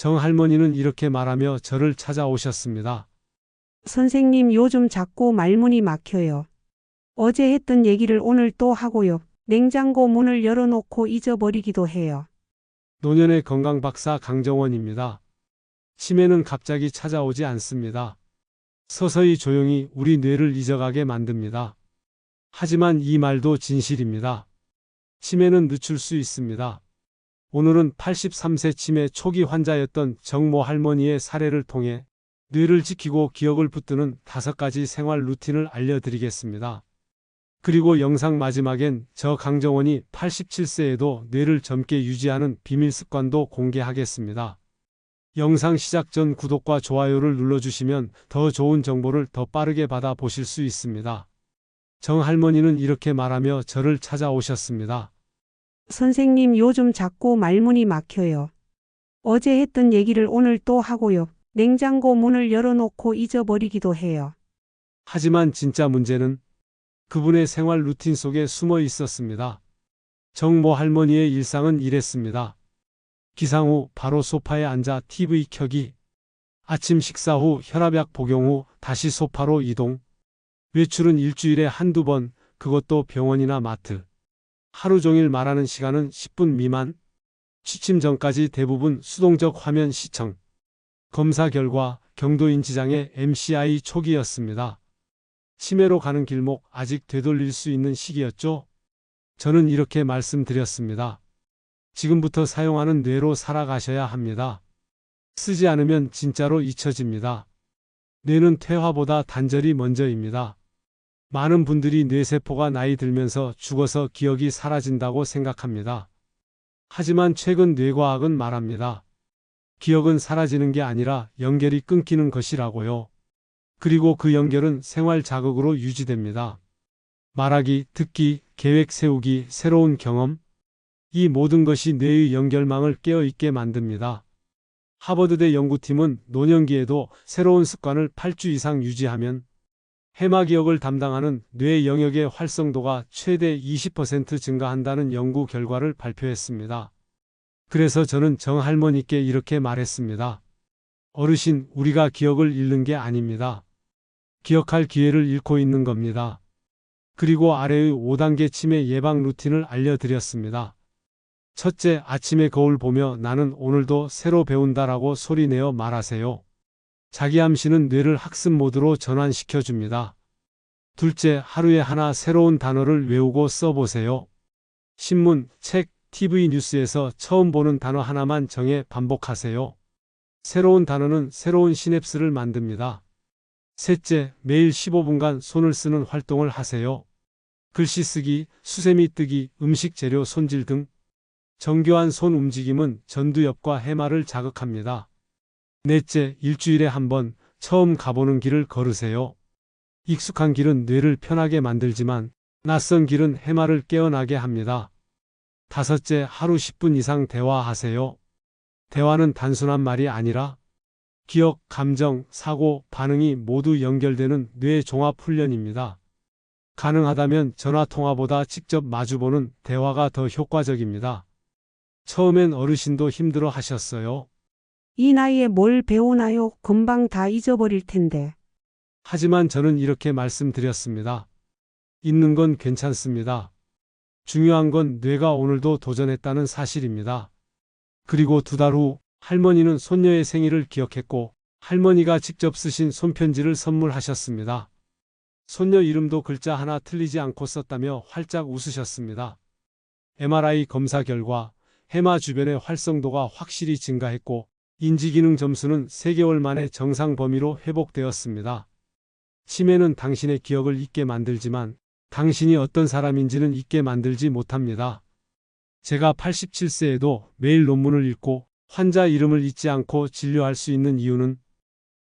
정 할머니는 이렇게 말하며 저를 찾아오셨습니다. 선생님 요즘 자꾸 말문이 막혀요. 어제 했던 얘기를 오늘 또 하고요. 냉장고 문을 열어놓고 잊어버리기도 해요. 노년의 건강 박사 강정원입니다. 치매는 갑자기 찾아오지 않습니다. 서서히 조용히 우리 뇌를 잊어가게 만듭니다. 하지만 이 말도 진실입니다. 치매는 늦출 수 있습니다. 오늘은 83세 치매 초기 환자였던 정모 할머니의 사례를 통해 뇌를 지키고 기억을 붙드는 다섯 가지 생활 루틴을 알려드리겠습니다. 그리고 영상 마지막엔 저 강정원이 87세에도 뇌를 젊게 유지하는 비밀 습관도 공개하겠습니다. 영상 시작 전 구독과 좋아요를 눌러주시면 더 좋은 정보를 더 빠르게 받아 보실 수 있습니다. 정 할머니는 이렇게 말하며 저를 찾아오셨습니다. 선생님 요즘 자꾸 말문이 막혀요. 어제 했던 얘기를 오늘 또 하고요. 냉장고 문을 열어놓고 잊어버리기도 해요. 하지만 진짜 문제는 그분의 생활 루틴 속에 숨어 있었습니다. 정모 할머니의 일상은 이랬습니다. 기상 후 바로 소파에 앉아 TV 켜기. 아침 식사 후 혈압약 복용 후 다시 소파로 이동. 외출은 일주일에 한두 번, 그것도 병원이나 마트. 하루 종일 말하는 시간은 10분 미만. 취침 전까지 대부분 수동적 화면 시청. 검사 결과 경도인 지장의 MCI 초기였습니다. 치매로 가는 길목 아직 되돌릴 수 있는 시기였죠? 저는 이렇게 말씀드렸습니다. 지금부터 사용하는 뇌로 살아가셔야 합니다. 쓰지 않으면 진짜로 잊혀집니다. 뇌는 퇴화보다 단절이 먼저입니다. 많은 분들이 뇌세포가 나이 들면서 죽어서 기억이 사라진다고 생각합니다. 하지만 최근 뇌과학은 말합니다. 기억은 사라지는 게 아니라 연결이 끊기는 것이라고요. 그리고 그 연결은 생활 자극으로 유지됩니다. 말하기, 듣기, 계획 세우기, 새로운 경험. 이 모든 것이 뇌의 연결망을 깨어있게 만듭니다. 하버드대 연구팀은 노년기에도 새로운 습관을 8주 이상 유지하면 해마 기억을 담당하는 뇌 영역의 활성도가 최대 20% 증가한다는 연구 결과를 발표했습니다. 그래서 저는 정 할머니께 이렇게 말했습니다. 어르신, 우리가 기억을 잃는 게 아닙니다. 기억할 기회를 잃고 있는 겁니다. 그리고 아래의 5단계 치매 예방 루틴을 알려드렸습니다. 첫째, 아침에 거울 보며 나는 오늘도 새로 배운다라고 소리내어 말하세요. 자기 암시는 뇌를 학습 모드로 전환시켜 줍니다. 둘째, 하루에 하나 새로운 단어를 외우고 써보세요. 신문, 책, TV 뉴스에서 처음 보는 단어 하나만 정해 반복하세요. 새로운 단어는 새로운 시냅스를 만듭니다. 셋째, 매일 15분간 손을 쓰는 활동을 하세요. 글씨 쓰기, 수세미 뜨기, 음식 재료 손질 등 정교한 손 움직임은 전두엽과 해마를 자극합니다. 넷째, 일주일에 한 번 처음 가보는 길을 걸으세요. 익숙한 길은 뇌를 편하게 만들지만 낯선 길은 해마를 깨어나게 합니다. 다섯째, 하루 10분 이상 대화하세요. 대화는 단순한 말이 아니라 기억, 감정, 사고, 반응이 모두 연결되는 뇌 종합 훈련입니다. 가능하다면 전화 통화보다 직접 마주보는 대화가 더 효과적입니다. 처음엔 어르신도 힘들어 하셨어요. 이 나이에 뭘 배우나요? 금방 다 잊어버릴 텐데. 하지만 저는 이렇게 말씀드렸습니다. 있는 건 괜찮습니다. 중요한 건 뇌가 오늘도 도전했다는 사실입니다. 그리고 두 달 후 할머니는 손녀의 생일을 기억했고 할머니가 직접 쓰신 손편지를 선물하셨습니다. 손녀 이름도 글자 하나 틀리지 않고 썼다며 활짝 웃으셨습니다. MRI 검사 결과 해마 주변의 활성도가 확실히 증가했고 인지기능 점수는 3개월 만에 정상 범위로 회복되었습니다. 치매는 당신의 기억을 잊게 만들지만 당신이 어떤 사람인지는 잊게 만들지 못합니다. 제가 87세에도 매일 논문을 읽고 환자 이름을 잊지 않고 진료할 수 있는 이유는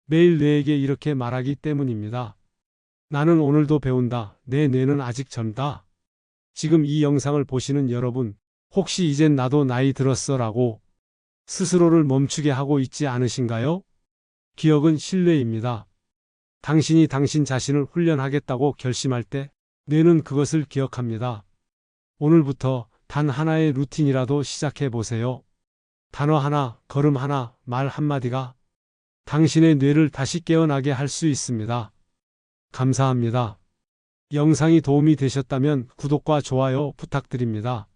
매일 뇌에게 이렇게 말하기 때문입니다. 나는 오늘도 배운다. 내 뇌는 아직 젊다. 지금 이 영상을 보시는 여러분, 혹시 이젠 나도 나이 들었어 라고 스스로를 멈추게 하고 있지 않으신가요? 기억은 신뢰입니다. 당신이 당신 자신을 훈련하겠다고 결심할 때 뇌는 그것을 기억합니다. 오늘부터 단 하나의 루틴이라도 시작해 보세요. 단어 하나, 걸음 하나, 말 한마디가 당신의 뇌를 다시 깨어나게 할 수 있습니다. 감사합니다. 영상이 도움이 되셨다면 구독과 좋아요 부탁드립니다.